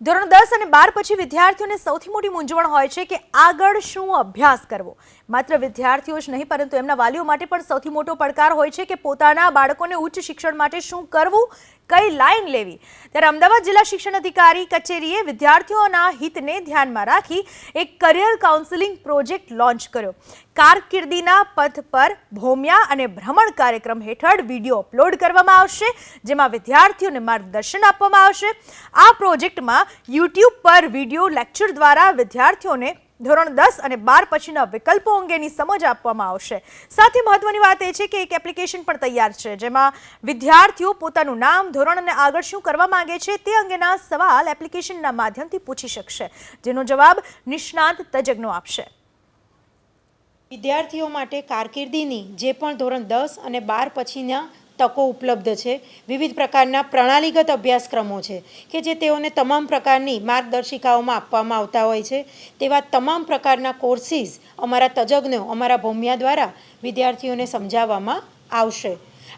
ધોરણ દસ અને બાર પછી વિદ્યાર્થીઓને સૌથી મોટી મૂંઝવણ હોય છે કે આગળ શું અભ્યાસ કરવો. માત્ર વિદ્યાર્થીઓ જ નહીં, પરંતુ એમના વાલીઓ માટે પણ સૌથી મોટો પડકાર હોય છે કે પોતાના બાળકોને ઉચ્ચ શિક્ષણ માટે શું કરવું કઈ લાઈન લેવી? ત્યારે અમદાવાદ જિલ્લા શિક્ષણ અધિકારી કચેરીએ વિદ્યાર્થીઓના હિતને ધ્યાનમાં રાખી એક કરિયર કાઉન્સિલિંગ પ્રોજેક્ટ લોન્ચ કર્યો. કારકિર્દીના પથ પર ભોમ્યા અને ભ્રમણ કાર્યક્રમ હેઠળ વીડિયો અપલોડ કરવામાં આવશે, જેમાં વિદ્યાર્થીઓને માર્ગદર્શન આપવામાં આવશે. આ પ્રોજેક્ટમાં યુટ્યુબ પર વીડિયો લેક્ચર દ્વારા વિદ્યાર્થીઓને ધોરણ દસ અને બાર પછીના વિકલ્પો અંગેની સમજ આપવામાં આવશે. સાથે મહત્વની વાત એ છે કે એક એપ્લિકેશન પણ તૈયાર છે, જેમાં વિદ્યાર્થીઓ પોતાનું નામ, ધોરણ અને આગળ શું કરવા માંગે છે તે અંગેના સવાલ એપ્લિકેશનના માધ્યમથી પૂછી શકશે, જેનો જવાબ નિષ્ણાંત તજજ્ઞો આપશે. વિદ્યાર્થીઓ માટે કારકિર્દીની જે પણ ધોરણ દસ અને બાર પછીના તકો ઉપલબ્ધ છે. વિવિધ પ્રકારના પ્રણાલીગત અભ્યાસક્રમો છે કે જે તેઓને તમામ પ્રકારની માર્ગદર્શિકાઓમાં આપવામાં આવતા હોય છે. તેવા તમામ પ્રકારના કોર્સિસ અમારા તજજ્ઞો, અમારા ભૌમ્યા દ્વારા વિદ્યાર્થીઓને સમજાવવામાં આવશે.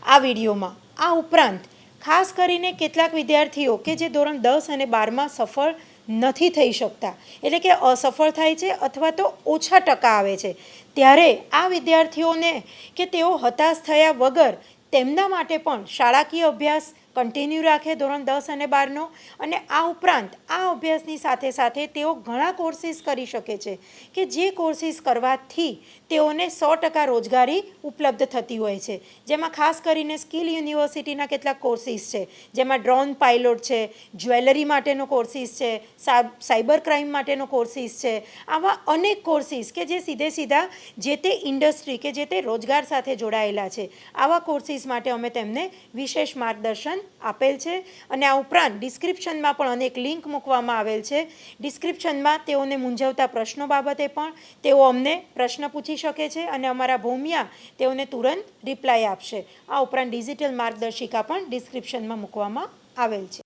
આ વિડીયોમાં આ ઉપરાંત ખાસ કરીને કેટલાક વિદ્યાર્થીઓ કે જે ધોરણ દસ અને બારમાં સફળ નથી થઈ શકતા, એટલે કે અસફળ થાય છે અથવા તો ઓછા ટકા આવે છે, ત્યારે આ વિદ્યાર્થીઓને કે તેઓ હતાશ થયા વગર તેમના માટે પણ શાળાકીય અભ્યાસ કન્ટિન્યુ રાખે ધોરણ દસ અને બારનો. અને આ ઉપરાંત આ અભ્યાસની સાથે સાથે તેઓ ઘણા કોર્સિસ કરી શકે છે કે જે કોર્સિસ કરવાથી તેઓને સો ટકા રોજગારી ઉપલબ્ધ થતી હોય છે. જેમાં ખાસ કરીને સ્કિલ યુનિવર્સિટીના કેટલાક કોર્સિસ છે. જેમાં ડ્રોન પાયલોટ છે જ્વેલરી માટેનો કોર્સિસ છે સાયબર ક્રાઇમ માટેનો કોર્સિસ છે. આવા અનેક કોર્સિસ કે જે સીધે સીધા જે તે ઇન્ડસ્ટ્રી કે જે તે રોજગાર સાથે જોડાયેલા છે. આવા કોર્સિસ માટે અમે તેમને વિશેષ માર્ગદર્શન આપેલ છે અને આ ઉપરાંત ડિસ્ક્રિપ્શનમાં પણ અનેક લિંક મૂકવામાં આવેલ છે. ડિસ્ક્રિપ્શનમાં તેઓને મૂંઝવતા પ્રશ્નો બાબતે પણ તેઓ અમને પ્રશ્ન પૂછી શકે છે અને અમારા ભૂમિયા તેઓને તુરંત રિપ્લાય આપશે. આ ઉપરાંત ડિજિટલ માર્ગદર્શિકા પણ ડિસ્ક્રિપ્શનમાં મૂકવામાં આવેલ છે.